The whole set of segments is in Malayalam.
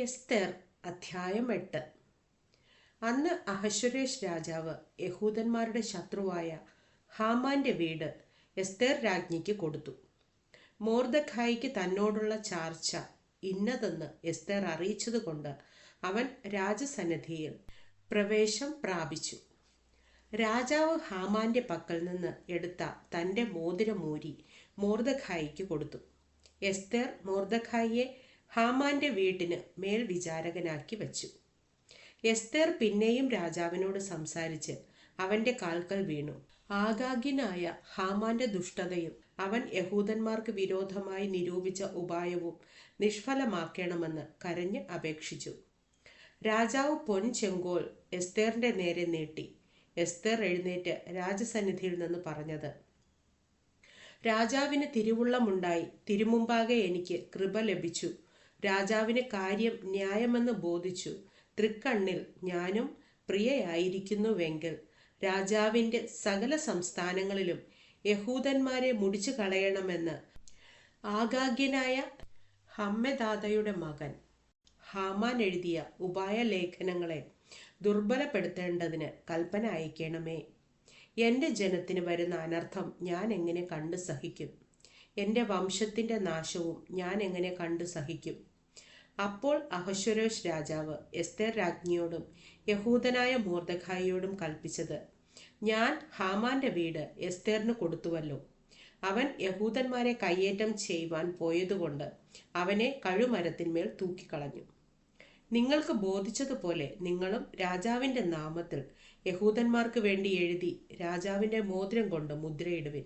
എസ്തേർ അധ്യായം എട്ട്. അന്ന് അഹശ്വരേഷ് രാജാവ് യഹൂദന്മാരുടെ ശത്രുവായ ഹാമാന്റെ വീട് എസ്തേർ രാജ്ഞിക്ക് കൊടുത്തു. മോർദഖായിക്ക് തന്നോടുള്ള ചാർച്ച ഇന്നതെന്ന് എസ്തേർ അറിയിച്ചതുകൊണ്ട് അവൻ രാജസന്നിധിയിൽ പ്രവേശം പ്രാപിച്ചു. രാജാവ് ഹാമാന്റെ പക്കൽ നിന്ന് എടുത്ത തന്റെ മോതിരമൂരി മോർദഖായിക്ക് കൊടുത്തു. എസ്തേർ മോർദഖായിയെ ഹാമാന്റെ വീട്ടിന് മേൽവിചാരകനാക്കി വച്ചു. എസ്തേർ പിന്നെയും രാജാവിനോട് സംസാരിച്ച് അവന്റെ കാൽക്കൽ വീണു. ആഗാഗ്യനായ ഹാമാന്റെ ദുഷ്ടതയും അവൻ യഹൂദന്മാർക്ക് വിരോധമായി നിരൂപിച്ച ഉപായവും നിഷ്ഫലമാക്കണമെന്ന് കരഞ്ഞ് അപേക്ഷിച്ചു. രാജാവ് പൊൻ ചെങ്കോൽ എസ്തേറിന്റെ നേരെ നീട്ടി. എസ്തേർ എഴുന്നേറ്റ് രാജസന്നിധിയിൽ നിന്ന് പറഞ്ഞത് രാജാവിന് തിരുവുള്ളമുണ്ടായി. തിരുമുമ്പാകെ എനിക്ക് കൃപ ലഭിച്ചു. രാജാവിന് കാര്യം ന്യായമെന്ന് ബോധിച്ചു. തൃക്കണ്ണിൽ ഞാനും പ്രിയയായിരിക്കുന്നുവെങ്കിൽ രാജാവിന്റെ സകല സംസ്ഥാനങ്ങളിലും യഹൂദന്മാരെ മുടിച്ചു കളയണമെന്ന് ആഗാഗ്യനായ ഹമ്മദാദയുടെ മകൻ ഹാമാൻ എഴുതിയ ഉപായ ലേഖനങ്ങളെ ദുർബലപ്പെടുത്തേണ്ടതിന് കൽപ്പന അയക്കണമേ. എന്റെ ജനത്തിന് വരുന്ന അനർത്ഥം ഞാൻ എങ്ങനെ കണ്ടു സഹിക്കും? എന്റെ വംശത്തിന്റെ നാശവും ഞാൻ എങ്ങനെ കണ്ടു സഹിക്കും? അപ്പോൾ അഹശ്വരോഷ് രാജാവ് എസ്തേർ രാജ്ഞിയോടും യഹൂദനായ മൂർദ്ധഖായിയോടും കൽപ്പിച്ചത് ഞാൻ ഹാമാന്റെ വീട് എസ്തേറിന് കൊടുത്തുവല്ലോ. അവൻ യഹൂദന്മാരെ കയ്യേറ്റം ചെയ്യുവാൻ പോയതുകൊണ്ട് അവനെ കഴുമരത്തിന്മേൽ തൂക്കിക്കളഞ്ഞു. നിങ്ങൾക്ക് ബോധിച്ചതുപോലെ നിങ്ങളും രാജാവിന്റെ നാമത്തിൽ യഹൂദന്മാർക്ക് വേണ്ടി എഴുതി രാജാവിന്റെ മോതിരം കൊണ്ട് മുദ്രയിടുവിൻ.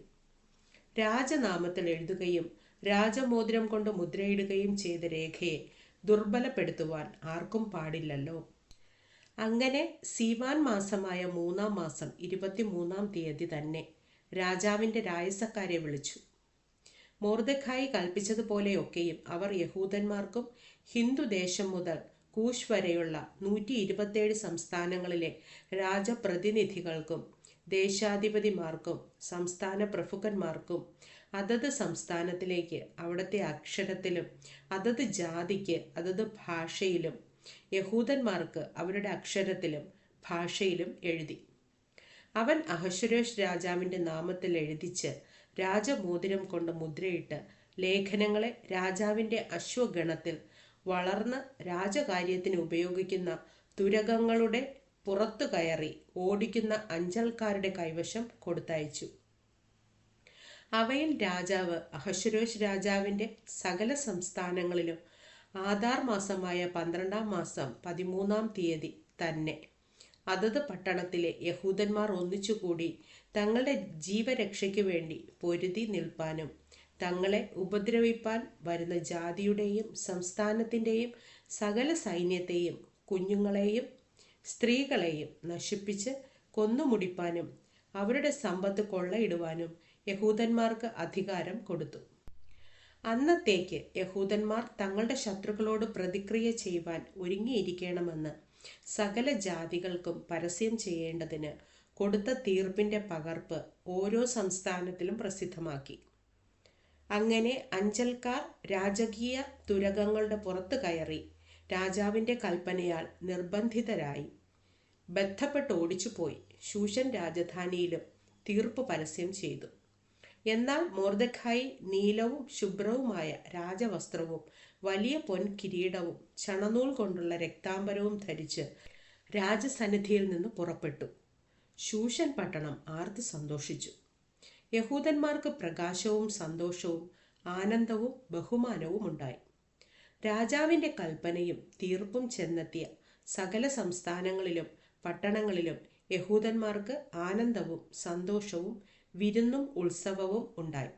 രാജനാമത്തിൽ എഴുതുകയും രാജമോതിരം കൊണ്ട് മുദ്രയിടുകയും ചെയ്ത രേഖയെ ദുർബലപ്പെടുത്തുവാൻ ആർക്കും പാടില്ലല്ലോ. അങ്ങനെ സീവാൻ മാസമായ മൂന്നാം മാസം ഇരുപത്തിമൂന്നാം തീയതി തന്നെ രാജാവിന്റെ രായസക്കാരെ വിളിച്ചു. മോർദഖായി കൽപ്പിച്ചതുപോലെയൊക്കെയും അവർ യഹൂദന്മാർക്കും ഹിന്ദുദേശം മുതൽ കൂശ് വരെയുള്ള നൂറ്റി ഇരുപത്തേഴ് സംസ്ഥാനങ്ങളിലെ രാജപ്രതിനിധികൾക്കും ദേശാധിപതിമാർക്കും സംസ്ഥാന പ്രഭുക്കന്മാർക്കും അതത് സംസ്ഥാനത്തിലേക്ക് അവിടുത്തെ അക്ഷരത്തിലും അതത് ജാതിക്ക് അതത് ഭാഷയിലും യഹൂദന്മാർക്ക് അവരുടെ അക്ഷരത്തിലും ഭാഷയിലും എഴുതി. അവൻ അഹശ്വരോഷ് രാജാവിന്റെ നാമത്തിൽ എഴുതിച്ച് രാജമോതിരം കൊണ്ട് മുദ്രയിട്ട് ലേഖനങ്ങളെ രാജാവിന്റെ അശ്വഗണത്തിൽ വളർന്ന് രാജകാര്യത്തിന് ഉപയോഗിക്കുന്ന തുരകങ്ങളുടെ പുറത്തു കയറി ഓടിക്കുന്ന അഞ്ചൽക്കാരുടെ കൈവശം കൊടുത്തയച്ചു. അവയിൽ രാജാവ് അഹശ്വരോഷ് രാജാവിന്റെ സകല സംസ്ഥാനങ്ങളിലും ആധാർ മാസമായ പന്ത്രണ്ടാം മാസം പതിമൂന്നാം തീയതി തന്നെ. അതത് പട്ടണത്തിലെ യഹൂദന്മാർ ഒന്നിച്ചുകൂടി തങ്ങളുടെ ജീവരക്ഷയ്ക്ക് വേണ്ടി പൊരുതി നിൽപ്പാനും തങ്ങളെ ഉപദ്രവിപ്പാൻ വരുന്ന ജാതിയുടെയും സംസ്ഥാനത്തിന്റെയും സകല സൈന്യത്തെയും കുഞ്ഞുങ്ങളെയും സ്ത്രീകളെയും നശിപ്പിച്ച് കൊന്നുമുടിപ്പാനും അവരുടെ സമ്പത്ത് കൊള്ളയിടുവാനും യഹൂദന്മാർക്ക് അധികാരം കൊടുത്തു. അന്നത്തേക്ക് യഹൂദന്മാർ തങ്ങളുടെ ശത്രുക്കളോട് പ്രതിക്രിയ ചെയ്യുവാൻ ഒരുങ്ങിയിരിക്കണമെന്ന് സകല ജാതികൾക്കും പരസ്യം ചെയ്യേണ്ടതിന് കൊടുത്ത തീർപ്പിന്റെ പകർപ്പ് ഓരോ സംസ്ഥാനത്തിലും പ്രസിദ്ധമാക്കി. അങ്ങനെ അഞ്ചൽക്കാർ രാജകീയ തുരകങ്ങളുടെ പുറത്തു കയറി രാജാവിന്റെ കൽപ്പനയാൽ നിർബന്ധിതരായി. ബന്ധപ്പെട്ട് ഓടിച്ചുപോയി. ശൂഷൻ രാജധാനിയിലും തീർപ്പ് പരസ്യം ചെയ്തു. എന്നാൽ മോർദഖായി നീലവും ശുഭ്രവുമായ രാജവസ്ത്രവും വലിയ പൊൻ കിരീടവും ചണനൂൽ കൊണ്ടുള്ള രക്താംബരവും ധരിച്ച് രാജസന്നിധിയിൽ നിന്ന് പുറപ്പെട്ടു. ശൂഷൻ പട്ടണം ആർത്ത് സന്തോഷിച്ചു. യഹൂദന്മാർക്ക് പ്രകാശവും സന്തോഷവും ആനന്ദവും ബഹുമാനവും ഉണ്ടായി. രാജാവിന്റെ കൽപ്പനയും തീർപ്പും ചെന്നെത്തിയ സകല സംസ്ഥാനങ്ങളിലും പട്ടണങ്ങളിലും യഹൂദന്മാർക്ക് ആനന്ദവും സന്തോഷവും വിരുന്നും ഉത്സവവും ഉണ്ടായി.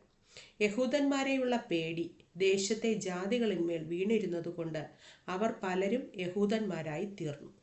യഹൂദന്മാരെയുള്ള പേടി ദേശത്തെ ജാതികളിന്മേൽ വീണിരുന്നതുകൊണ്ട് അവർ പലരും യഹൂദന്മാരായി തീർന്നു.